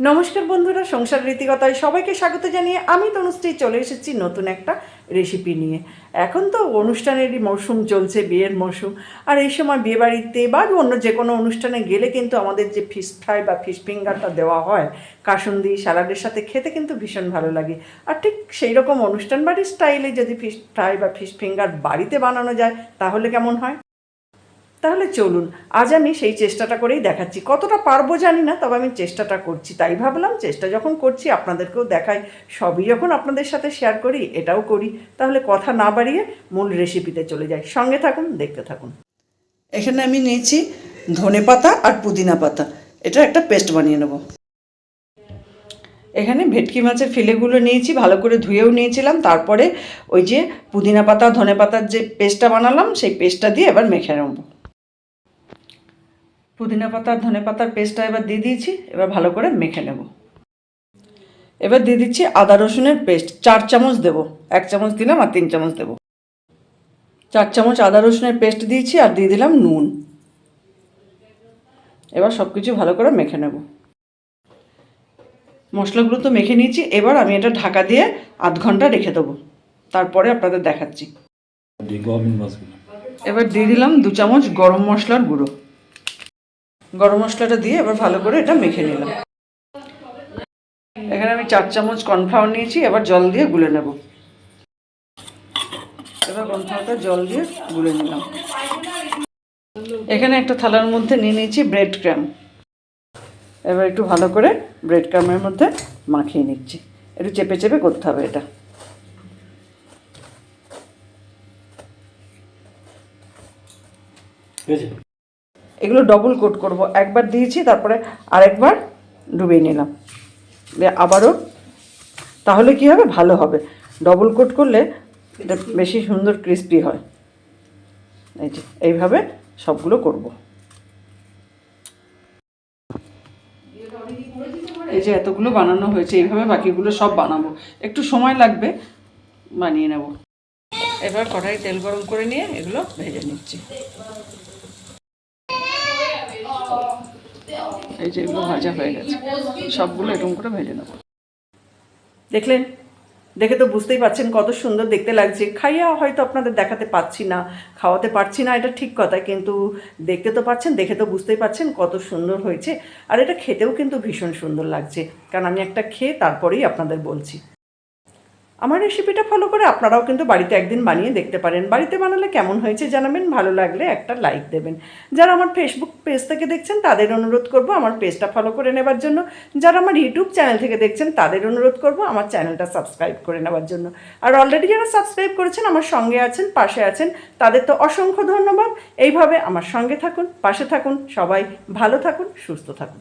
নমস্কার বন্ধুরা, সংসার রীতিকতায় সবাইকে স্বাগত জানিয়ে আমি তনুশ্রী চলে এসেছি নতুন একটা রেসিপি নিয়ে। এখন তো অনুষ্ঠানেরই মৌসুম চলছে, বিয়ের মৌসুম। আর এই সময় বিয়েবাড়িতে বা অন্য যে কোনো অনুষ্ঠানে গেলে কিন্তু আমাদের যে ফিশ ফ্রাই বা ফিশ ফিঙ্গারটা দেওয়া হয়, কাসুন্দি স্যালাডের সাথে খেতে কিন্তু ভীষণ ভালো লাগে। আর ঠিক সেই রকম অনুষ্ঠান বাড়ির স্টাইলে যদি ফিশ ফ্রাই বা ফিশ ফিঙ্গার বাড়িতে বানানো যায়, তাহলে কেমন হয়? তাহলে চলুন, আজ আমি সেই চেষ্টাটা করেই দেখাচ্ছি। কতটা পারব জানি না, তবে আমি চেষ্টাটা করছি। তাই ভাবলাম চেষ্টা যখন করছি, আপনাদেরকেও দেখাই। সবই যখন আপনাদের সাথে শেয়ার করি, এটাও করি। তাহলে কথা না বাড়িয়ে মূল রেসিপিতে চলে যাই। সঙ্গে থাকুন, দেখতে থাকুন। এখানে আমি নিয়েছি ধনে পাতা আর পুদিনা পাতা। এটা একটা পেস্ট বানিয়ে নেব। এখানে ভেটকি মাছের ফিলেগুলো নিয়েছি, ভালো করে ধুয়েও নিয়েছিলাম। তারপরে ওই যে পুদিনা পাতা, ধনে পাতার যে পেস্টটা বানালাম, সেই পেস্টটা দিয়ে এবার মেখে নেব। পুদিনা পাতা আর ধনে পাতার পেস্টটা এবার দিয়ে দিয়েছি এবার ভালো করে মেখে নেব। এবার দিয়ে দিচ্ছি আদা রসুনের পেস্ট চার চামচ দেবো এক চামচ দিলাম আর তিন চামচ দেবো। চার চামচ আদা রসুনের পেস্ট দিয়েছি আর দিয়ে দিলাম নুন। এবার সব কিছু ভালো করে মেখে নেব। মশলাগুলো তো মেখে নিয়েছি এবার আমি এটা ঢাকা দিয়ে আধ ঘণ্টা রেখে দেবো। তারপরে আপনাদের দেখাচ্ছি। এবার দিয়ে দিলাম দু চামচ গরম মশলার গুঁড়ো। গরম মশলাটা দিয়ে এবার ভালো করে এটা মেখে নিলাম। এখানে আমি চার চামচ কর্নফ্লাওয়ার নিয়েছি, এবার জল দিয়ে গুলে নেব। এবার কর্নফ্লাওয়ারটা জল দিয়ে গুলে নিলাম। এখানে একটা থালার মধ্যে নিয়ে নিয়েছি ব্রেড ক্র্যাম এবার একটু ভালো করে ব্রেড ক্র্যামের মধ্যে মাখিয়ে নিচ্ছি। একটু চেপে চেপে করতে হবে এটা। এগুলো ডবল কোট করব। একবার দিয়েছি, তারপরে আরেকবার ডুবিয়ে নিলাম। আবারও, তাহলে কি হবে? ভালো হবে। ডবল কোট করলে এটা বেশি সুন্দর ক্রিস্পি হয়। এই যে, এইভাবে সবগুলো করব। এই যে এতগুলো বানানো হয়েছে, এইভাবে বাকিগুলো সব বানাবো। একটু সময় লাগবে, বানিয়ে নেব। এবার কড়াই তেল গরম করে নিয়ে এগুলো ভেজে নিচ্ছি। এই যে এগুলো ভাজা হয়ে গেছে। সবগুলো এরকম করে ভেজে নেব। দেখলেন? দেখে তো বুঝতেই পারছেন কত সুন্দর দেখতে লাগছে। খাইয়া হয়তো আপনাদের দেখাতে পাচ্ছি না, খাওয়াতে পারছি না, এটা ঠিক কথা, কিন্তু দেখতে তো পাচ্ছেন, দেখে তো বুঝতেই পারছেন কত সুন্দর হয়েছে। আর এটা খেতেও কিন্তু ভীষণ সুন্দর লাগছে। কারণ আমি একটা খেয়ে তারপরেই আপনাদের বলছি। আমার রেসিপিটা ফলো করে আপনারাও কিন্তু বাড়িতে একদিন বানিয়ে দেখতে পারেন। বাড়িতে বানালে কেমন হয়েছে জানাবেন, ভালো লাগলে একটা লাইক দেবেন। যারা আমার ফেসবুক পেজ থেকে দেখছেন, তাদের অনুরোধ করব আমার পেজটা ফলো করে নেবার জন্য। যারা আমার ইউটিউব চ্যানেল থেকে দেখছেন, তাদের অনুরোধ করব আমার চ্যানেলটা সাবস্ক্রাইব করে নেবার জন্য। আর অলরেডি যারা সাবস্ক্রাইব করেছেন, আমার সঙ্গে আছেন, পাশে আছেন, তাদের তো অসংখ্য ধন্যবাদ। এইভাবে আমার সঙ্গে থাকুন, পাশে থাকুন, সবাই ভালো থাকুন, সুস্থ থাকুন।